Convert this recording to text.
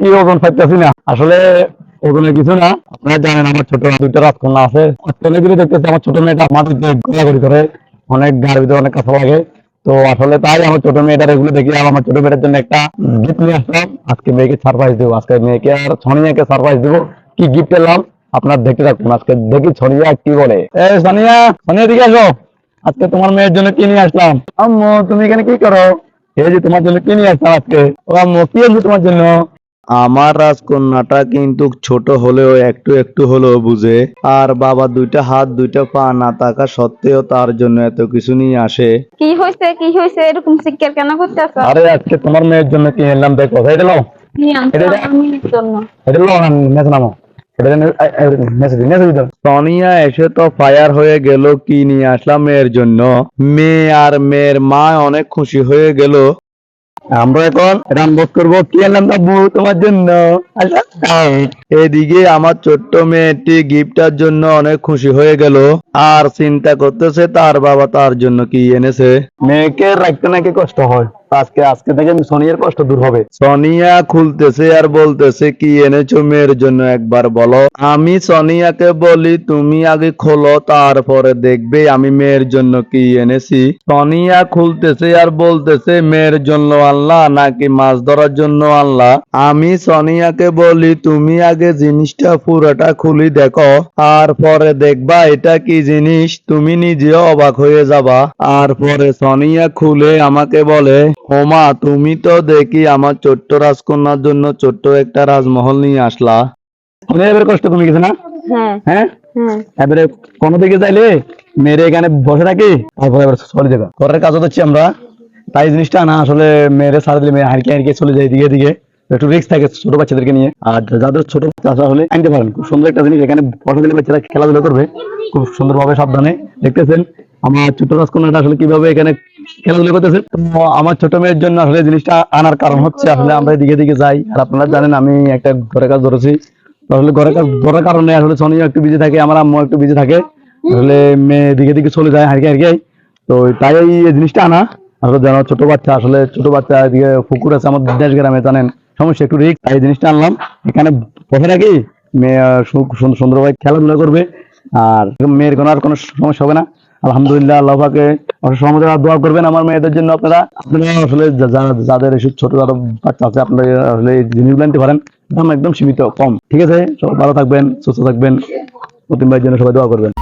কি ওজন না? আসলে ওজনের কিছু না। আপনারা জানেন আমার ছোট দুইটা রাজকন্যা আছে। দেখতেছি আমার ছোট মেয়েটা করে। অনেক গাড়ির ভিতরে অনেক লাগে। তো আসলে তাই আমার ছোট মেয়েটার এগুলো দেখি আর আমার ছোট মেয়েটার জন্য একটা গিফট নিয়ে আসলাম। আজকে মেয়েকে সারপ্রাইজ দেবো। আজকে মেয়েকে আর সারপ্রাইজ দেবো। কি গিফট এলাম আপনার দেখতে থাকুন। আজকে দেখি সোনিয়া কি বলে। এ সোনিয়া সোনিয়া দিকে আসো। আজকে তোমার মেয়ের জন্য কি নিয়ে আসলাম? আম্মু, তুমি এখানে কি করো? এই যে তোমার জন্য কি নিয়ে আসলাম আজকে? ও আম্মু কি আছে তোমার জন্য। আমার রাজকন্যাটা কিন্তু ছোট হলেও একটু একটু হলেও বুঝে। আর বাবা দুইটা হাত দুইটা পা না থাকা সত্ত্বেও তার জন্য এত কিছু নিয়ে আসে। কি হয়েছে কি হয়েছে এরকম শিক্ষার কেন করতে আছো আরে আজকে তোমার মেয়ের জন্য কি এলাম? দেখো এটা লো এটা জন্য এটা লো নেছে নামো এটা সনিয়া এসে তো ফায়ার হয়ে গেল কি নিয়ে আসলাম মেয়ের জন্য? মেয়ে আর মেয়ের মা অনেক খুশি হয়ে গেল। আমরা এখন আনবক্স করব। কি তোমার জন্য? এদিকে আমার ছোট্ট মেয়েটি গিফটার জন্য অনেক খুশি হয়ে গেল। আর চিন্তা করতেছে তার বাবা তার জন্য কি এনেছে? মেয়েকে রাখতে নাকি কষ্ট হয়? আজকে আজকে থেকে সোনিয়ার কষ্ট দূর হবে। সনিয়া খুলতেছে আর বলতেছে কি এনেছো মেয়ের জন্য একবার বলো। আমি সনিয়াকে বলি, তুমি আগে খোলো, তারপরে দেখবে আমি মেয়ের জন্য কি এনেছি। সনিয়া খুলতেছে আর বলতেছে, মেয়ের জন্য আনলা নাকি মাছ ধরার জন্য আনলা? আমি সনিয়াকে বলি, তুমি আগে জিনিসটা পুরোটা খুলি দেখো আর পরে দেখবা এটা কি জিনিস, তুমি নিজেও অবাক হয়ে যাবা। আর পরে সনিয়া খুলে আমাকে বলে ওমা তুমি তো দেখি আমার ছোট্ট রাজকন্যার জন্য ছোট্ট একটা রাজমহল নিয়ে আসলা। এবার কষ্ট কমে গেছে না? হ্যাঁ। হ্যাঁ? হ্যাঁ। এবারে কোনো দিকে চাইলে মেরে এখানে বসে থাকি? এবার চলে যাবে ঘরের কাজ হচ্ছে আমরা। তাই জিনিসটা না আসলে মেরে সারা দিলে মেয়ে হারকে হারকে চলে যায় দিকে দিকে একটু রিস্ক থাকে ছোট বাচ্চাদেরকে নিয়ে। আর যাদের ছোট বাচ্চা হলে আনতে পারেন। খুব সুন্দর একটা জিনিস এখানে বসে দিলে বাচ্চারা খেলাধুলা করবে। খুব সুন্দরভাবে সাবধানে। দেখতেছেন আমার ছোট রাজকন্যাটা আসলে কীভাবে এখানে খেলাধুলা করতেছে তো আমার ছোট মেয়ের জন্য আসলে জিনিসটা আনার কারণ হচ্ছে, আসলে আমরা দিকে দিকে যাই। আর আপনারা জানেন, আমি একটা ঘরের কাজ ধরেছি। আসলে ঘরের কাজ ধরার কারণে আসলে সোনিয়া একটু বিজি থাকে, আমার আম্মু একটু বিজি থাকে। আসলে মেয়ে দিকে দিকে চলে যায় হারকে হারকে তো তাই এই জিনিসটা আনা। আসলে যেন ছোট বাচ্চা, আসলে ছোট বাচ্চা এদিকে পুকুর আছে আমাদের দেশ গ্রামে জানেন। সমস্যা, একটু রিক তাই এই জিনিসটা আনলাম। এখানে বসে রাখি মেয়ে সুন্দরভাবে খেলাধুলা করবে। আর মেয়ের কোনো আর কোনো সমস্যা হবে না। আলহামদুলিল্লাহ আল্লাহকে সমাজ দোয়া করবেন আমার মেয়েদের জন্য আপনারা। আপনারা আসলে যাদের এসব ছোট ছোট বাচ্চা আছে, আপনারা আসলে জিনিস জিনিসগুলো আনতে পারেন। দাম একদম সীমিত, কম। ঠিক আছে? ভালো থাকবেন, সুস্থ থাকবেন। প্রতিম ভাইয়ের জন্য সবাই দোয়া করবেন।